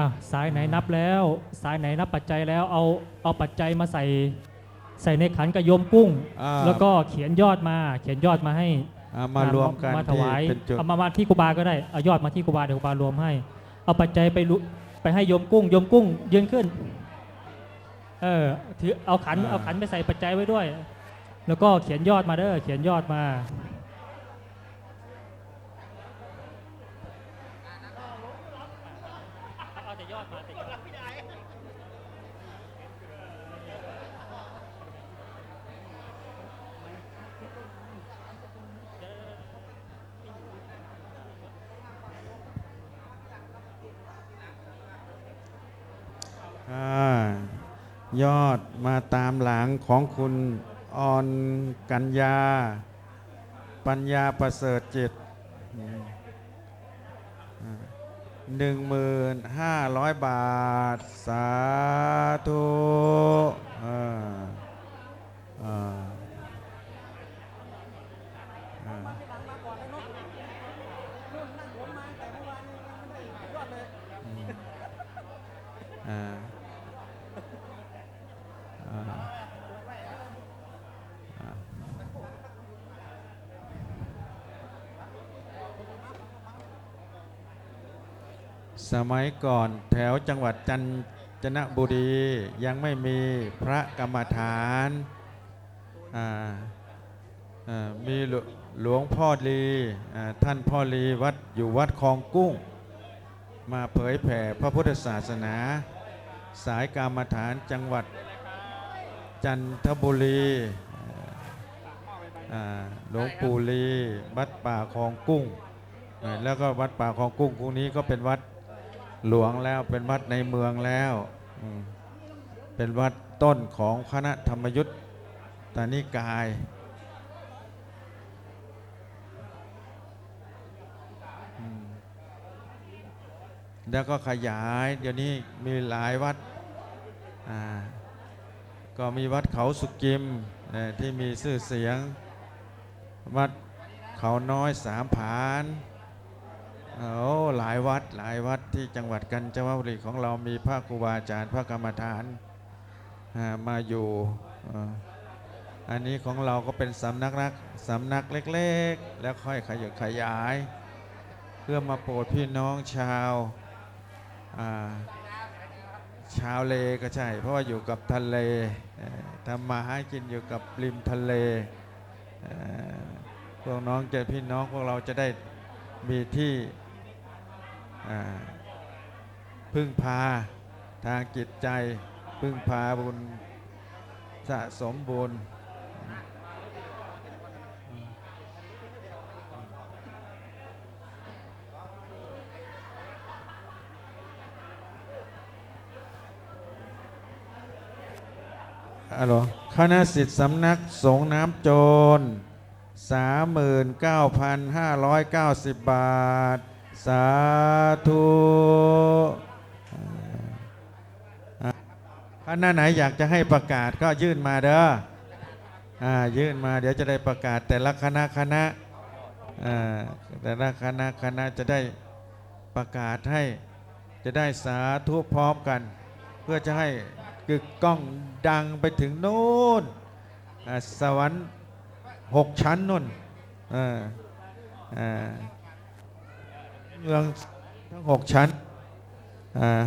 อะสายไหนนับแล้ว สายไหนนับปัจจัยแล้วเอาเอาปัจจัยมาใส่ใส่ในขันกระยมกุ้ง อ่า แล้วก็เขียนยอดมา เขียนยอดมาให้อ่ามารวมกันมาถที่วายเป็นจุด เอามามาที่ครูบาก็ได้เอายอดมาที่ครูบาเดี๋ยวครูบารวมให้ เอาปัจจัยไปลุไปให้โยมกุ้งโยมกุ้งยืนขึ้นเออถือเอาขันเอาขันไปใส่ปัจจัยไว้ด้วย แล้วก็เขียนยอดมาเด้อเขียนยอดมาเอาแต่ยอดมาแต่ยอด อ่า ยอดมาตามหลังของคุณออนกัญญา ปัญญาประเสริฐจิตหนึ่งหมื่นห้าร้อยบาท สาธุอ่าอ่าอ่าอ่าอ่าอ่า สมัยก่อนแถวจังหวัดจันจนบุรียังไม่มีพระกรรมฐานมีหลวงพ่อลีอท่านพ่อลีวัดอยู่วัดคลองกุ้ง มาเผยแผ่พระพุทธศาสนา สายกรรมฐานจังหวัดจันทบุรีหลวงปู่ลีวัดป่าคลองกุ้ง แล้วก็วัดป่าคลองกุ้งพวกนี้ก็เป็นวัด หลวงแล้วเป็นวัดในเมืองแล้วเป็นวัดต้นของคณะธรรมยุทธตานิกาย แล้วก็ขยาย เดี๋ยวนี้มีหลายวัด ก็มีวัดเขาสุกิมที่มีชื่อเสียง วัดเขาน้อยสามผาน โอ้หลายวัดหลายวัดที่จังหวัดกาญจนบุรีของเรามีพระครูบาอาจารย์พระกรรมฐานมาอยู่อันนี้ของเราก็เป็นสำนักนักสำนักเล็กๆ แล้วค่อยขยายขยาย เพื่อมาโปรดพี่น้องชาวาชาวเลก็ใช่ เพราะว่าอยู่กับทะเลทำมาหากินอยู่กับริมทะเลพวกน้องเจอพี่น้องพวกเราจะได้ มีที่พึ่งพาทางจิตใจ พึ่งพาบุญสะสมบุญอะโหลคณะสิทธิสำนักสงน้ำโจร 39,590 บาท สาธุอ่าคณะไหนอยากจะให้ประกาศก็ยื่นมาเด้ออ่ายื่นมาเดี๋ยวจะได้ประกาศแต่ละคณะคณะอ่าแต่ละคณะคณะจะได้ประกาศให้จะได้สาธุพร้อมกัน เพื่อจะให้กึกก้องดังไปถึงโน้นอ่าสวรรค์ หกชั้นนุ่นเออเออเมืองทั้งหกชั้น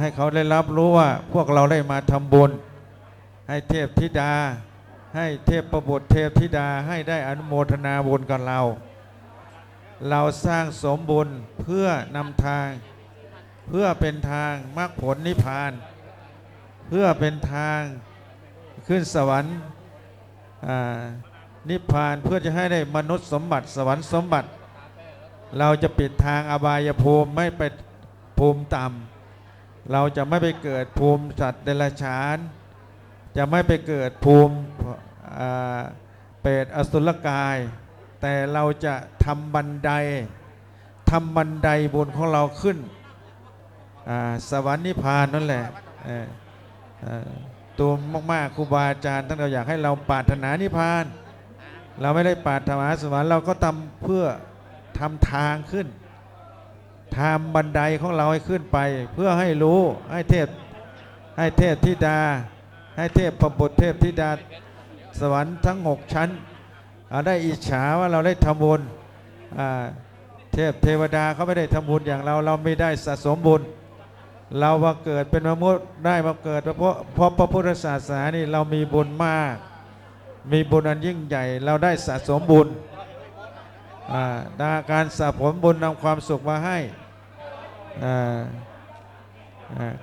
ให้เขาได้รับรู้ว่าพวกเราได้มาทำบุญ ให้เทพธิดา ให้เทพประบุตรเทพธิดาให้ได้อนุโมทนาบุญกับเรา เราสร้างสมบุญเพื่อนำทาง เพื่อเป็นทางมรรคผลนิพพาน เพื่อเป็นทางขึ้นสวรรค์ นิพพานเพื่อจะให้ได้มนุษย์สมบัติสวรรค์สมบัติ เราจะปิดทางอบายภูมิไม่ไปภูมิต่ำเราจะไม่ไปเกิดภูมิสัตว์เดรัจฉาน จะไม่ไปเกิดภูมิเปรตอสุรกาย แต่เราจะทำบันไดทำบันไดบุญของเราขึ้นสวรรค์นิพพานนั่นแหละตัวมากๆครูบาอาจารย์ท่านเราอยากให้เราปรารถนานิพพาน เราไม่ได้ปรารถนาสวรรค์เราก็ทำเพื่อทำทางขึ้นทำบันไดของเราให้ขึ้นไป เพื่อให้รู้ให้เทพให้เทพธิดา ให้เทพประบุตรเทพธิดาสวรรค์ทั้งหกชั้นอ่าได้อิจฉาว่าเราได้ทำบุญเทพเทวดาเขาไม่ได้ทำบุญอย่างเราเราไม่ได้สะสมบุญ เรามาเกิดเป็นมนุษย์ได้มาเกิดเพราะเพราะพระพุทธศาสนานี่เรามีบุญมาก มีบุญอันยิ่งใหญ่เราได้สะสมบุญดาการสะสมบุญนำความสุขมาให้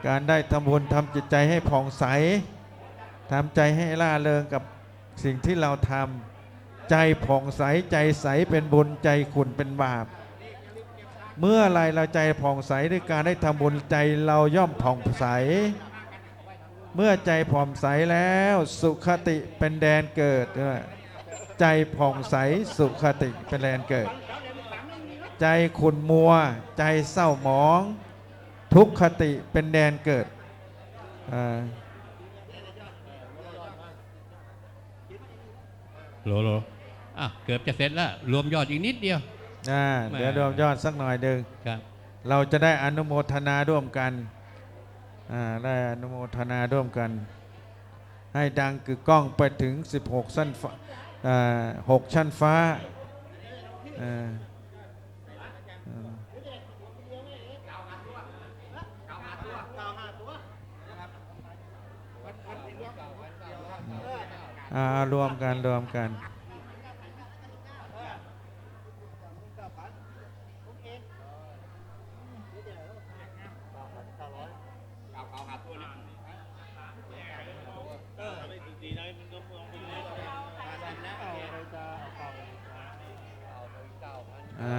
การได้ทำบุญทำจิตใจให้ผ่องใสทำใจให้ล่าเริงกับสิ่งที่เราทำใจผ่องใสใจใสเป็นบุญใจขุ่นเป็นบาป เมื่อไรเราใจผ่องใสด้วยการได้ทำบุญใจเราย่อมผ่องใส เมื่อใจผ่องใสแล้วสุขติเป็นแดนเกิดด้วยใจผ่องใสสุขติเป็นแดนเกิด ใจขุ่นมัว ใจเศร้าหมอง ทุกขติเป็นแดนเกิดอ่าโหลโหลอะเกือบจะเสร็จแล้ว รวมยอดอีกนิดเดียวอ่าเดี๋ยวรวมยอดสักหน่อยหนึ่งครับเราจะได้อนุโมทนาร่วมกันอ่า ได้อนุโมทนาร่วมกัน ให้ดังกึกก้องไปถึง 16 สั้นหกชั้นฟ้าอ่ารวมกันรวมกัน อ่า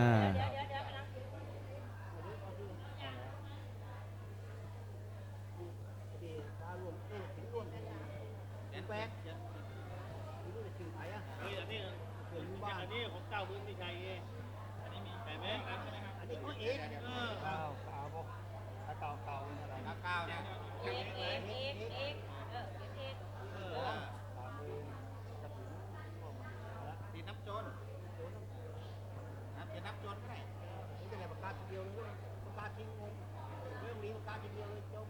ตีนับโจรนับจะนับโจรก็ได้นี่จะอะไรปากกาทีเดียวเลยปากกาทิ้งงงเรื่องนี้ปากกาทีเดียวเลยจบ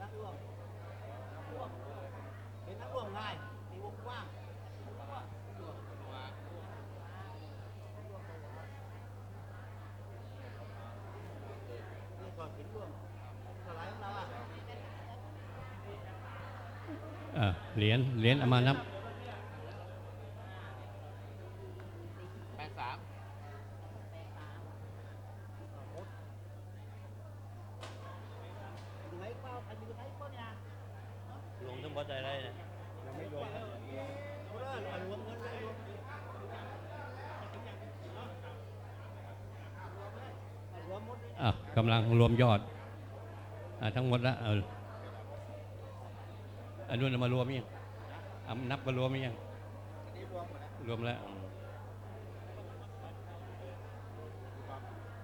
นักร่วมเป็นนักร่วมง่ายตีวงกว้างนี่ก่อนถึงร่วมสลายของเราอะ อะ เหรียญเหรียญเอามานับแปดสามอยู่ไหนเปล่าใครอยู่ไหนเปล่าเนี่ยลงทั้งหมดอะไรเนี่ยยังไม่รวมกันรวมรวมเงินเลยรวมรวมหมดเลยอะกำลังรวมยอดอะทั้งหมดแล้วเอา อันนู้นเอามารวมยังเอานับมารวมยังรวมแล้วรวมแล้วอืม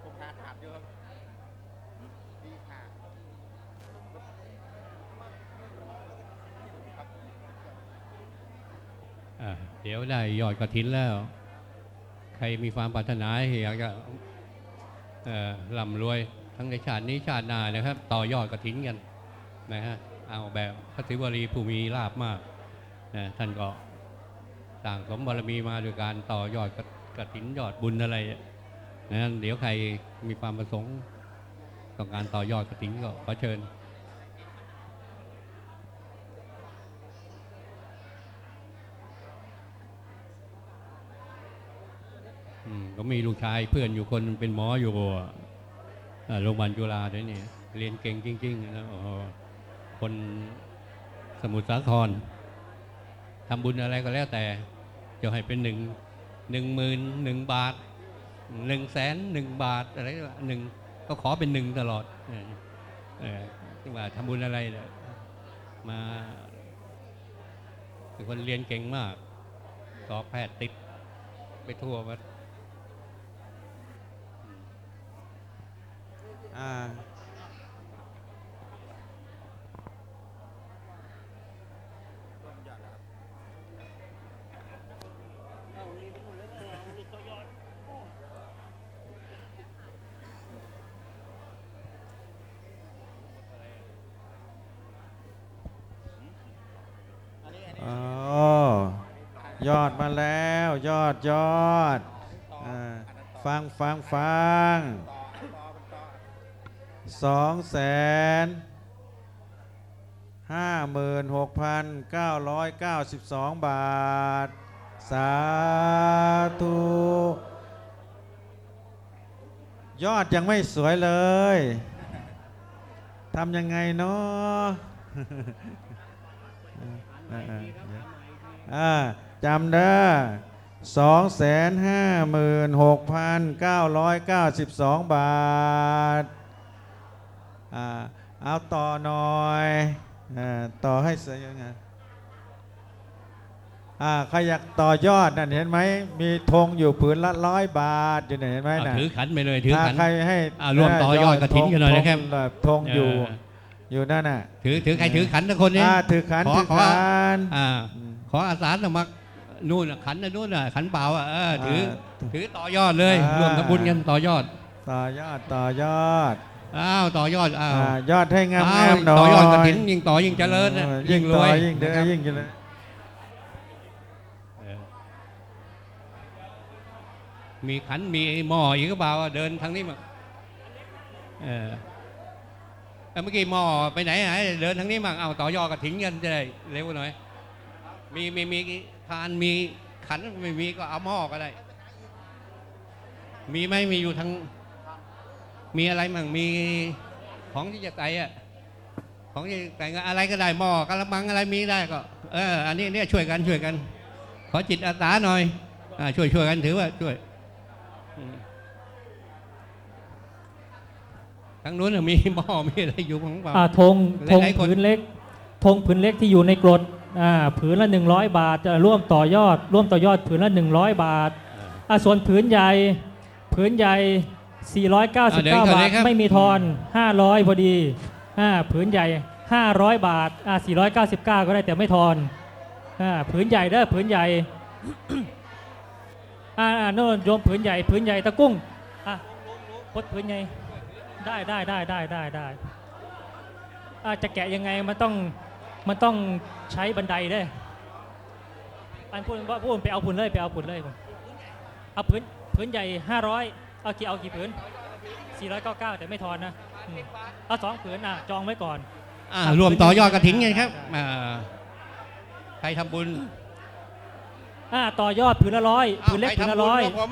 ผมขาขาดเยอะดีค่ะเดี๋ยวได้ยอดกระถินแล้ว ใครมีความปรารถนาอยากจะร่ำรวยทั้งในชาตินี้ชาติหน้านะครับ ต่อยอดกระถินกันนะฮะ เอาแบบพระศิวลีผู้มีลาบมากนะท่านก็ต่างสมบารมีมาโดยการต่อยอดกระถินยอดบุญอะไรนะเดี๋ยวใครมีความประสงค์ต้องการต่อยอดกระถินก็ขอเชิญอืมก็มีลูกชายเพื่อนอยู่คนเป็นหมออยู่โรงพยาบาลจุฬาด้วยนี่เรียนเก่งจริงๆนะโอ้ คนสมุทรสาครทำบุญอะไรก็แล้วแต่ จะให้เป็นหนึ่งหนึ่งหมื่นหนึ่งบาทหนึ่งแสนหนึ่งบาทอะไรหนึ่งก็ขอเป็นหนึ่งตลอดเออเออที่ว่าทำบุญอะไรเนี่ยมาเป็นคนเรียนเก่งมากสอบแพทย์ติดไปทั่ววัดอ่า ยอดมาแล้ว ยอดยอดฟังฟังฟังสองแสนห้าหมื่นหกพันเก้าร้อยเก้าสิบสองบาท สาธุยอดยังไม่สวยเลยทำยังไงเนาะอ่า จำเด้อสองแสนห้าหมื่นหกพันเก้าร้อยเก้าสิบสองบาทอ่าเอาต่อหน่อยอาต่อให้เสยยังไงอ่าใครอยากต่อยอดนั่นเห็นไหมมีธงอยู่ผืนละร้อยบาทอยู่ไหนเห็นไหมอะน่ะถือขันไปเลยถือถ้าขัน ใครให้อ่าร่วมต่อยอดกฐินกันหน่อยนะครับ ธงแบบธงอยู่เอออยู่นั่นน่ะถือถือใครถือขันทุกคนนี้ อ่าถือขันขอถือขอ ขัน อ่าอืมขออาสาสมัคร นู่นน่ะขันน่ะนู่นน่ะขันเปล่าอะเออถืออ่าถือต่อยอดเลยอ่า รวมทำบุญกันต่อยอดต่อยอดต่อยอดอ้าวต่อยอดอ้าวอ่ายอดให้งามอ้าวๆหน่อยต่อยอดกระถินยิ่งต่อยิ่งเจริญนะเออยิ่ยิ่งงรต่อวยยิ่งเด้อนะครับยิ่งเจริญเออมีขันมีหม้ออีกก็เปล่าอะเดินทางนี้มาเออเอ้าเมื่อกี้หม้อไปไหนหายเดินทางนี้มั่งเอาต่อยอดกระถินกันจะได้เร็วหน่อย มีมีมีทานมีขันไม่มีก็เอาหม้อก็ได้ มีไหมมีอยู่ทางมีอะไรมั่งมีของที่จะใส่อะของที่แต่งอะไรก็ได้หม้อกระมังอะไรมีได้ก็เอออันนี้เนี่ยช่วยกันช่วยกัน ขอจิตอาสาหน่อยอาช่วยช่วยกันถือว่าช่วยอืมทางนู้นนะมีหม้อมีอะไรอยู่ของเปล่าอ่าธงธงหลายๆคนผืนเล็กธงผืนเล็กที่อยู่ในกรดอ่า ผืนละ 100 บาทจะร่วมต่อยอด ร่วมต่อยอดผืนละ 100 บาทอ่าส่วนผืนใหญ่ผืนใหญ่ 499เดี๋ยวบาก่อนเลทยครับไม่มีทอน 500 พอดีอ่าผืนใหญ่ 500 บาทอ่า499 ก็ได้แต่ไม่ทอนอ่าผืนใหญ่เด้อผืนใหญ่อ่าอ่าโน่นโยมผืนใหญ่ผืนใหญ่ตะกุ้งอะพดผืนใหญ่ได้ได้ได้ได้ได้ได้อ่าจะแกะยังไงมันต้อง มันต้องใช้บันไดเด้ออันพูดว่าพูดไปเอาผืนเลยไปเอาผืนเลยผมเอาผืนผืนใหญ่500เอากี่เอากี่ผืน499แต่ไม่ทอนนะอืมเอาสองผืนอะจองไว้ก่อนอ่ารวมต่อยอดกระถินไงครับอ่าใครทำบุญอ่าต่อยอดผืนละร้อยผืนเล็กผืนละร้อยผม